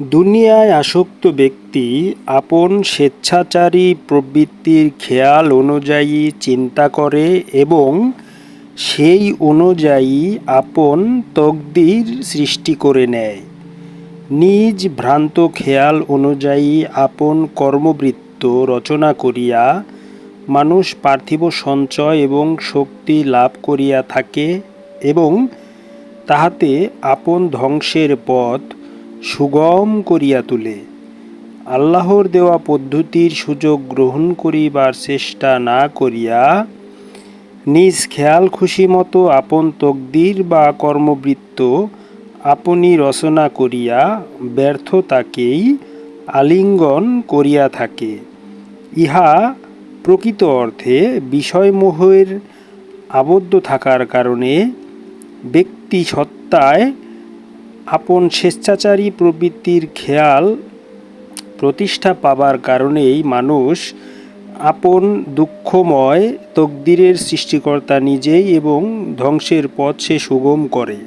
দুনিয়ায় আসক্ত ব্যক্তি আপন স্বেচ্ছাচারী প্রবৃত্তির খেয়াল অনুযায়ী চিন্তা করে এবং সেই অনুযায়ী আপন তকদির সৃষ্টি করে নেয়। নিজ ভ্রান্ত খেয়াল অনুযায়ী আপন কর্মবৃত্ত রচনা করিয়া মানুষ পার্থিব সঞ্চয় এবং শক্তি লাভ করিয়া থাকে এবং তাহাতে আপন ধ্বংসের পথ সুগম করিয়া তোলে। আল্লাহর দেওয়া পদ্ধতির সুযোগ গ্রহণ করিবার চেষ্টা না করিয়া নিজ খেয়াল খুশি মতো আপন তকদির বা কর্মবৃত্ত আপনি রচনা করিয়া ব্যর্থতাকেই আলিঙ্গন করিয়া থাকে। ইহা প্রকৃত অর্থে বিষয়মোহের আবদ্ধ থাকার কারণে ব্যক্তি সত্তায় আপন স্বেচ্ছাচারী প্রবৃত্তির খেয়াল প্রতিষ্ঠা পাবার কারণেই মানুষ আপন দুঃখময় তকদিরের সৃষ্টিকর্তা নিজেই এবং ধ্বংসের পথ সে সুগম করে।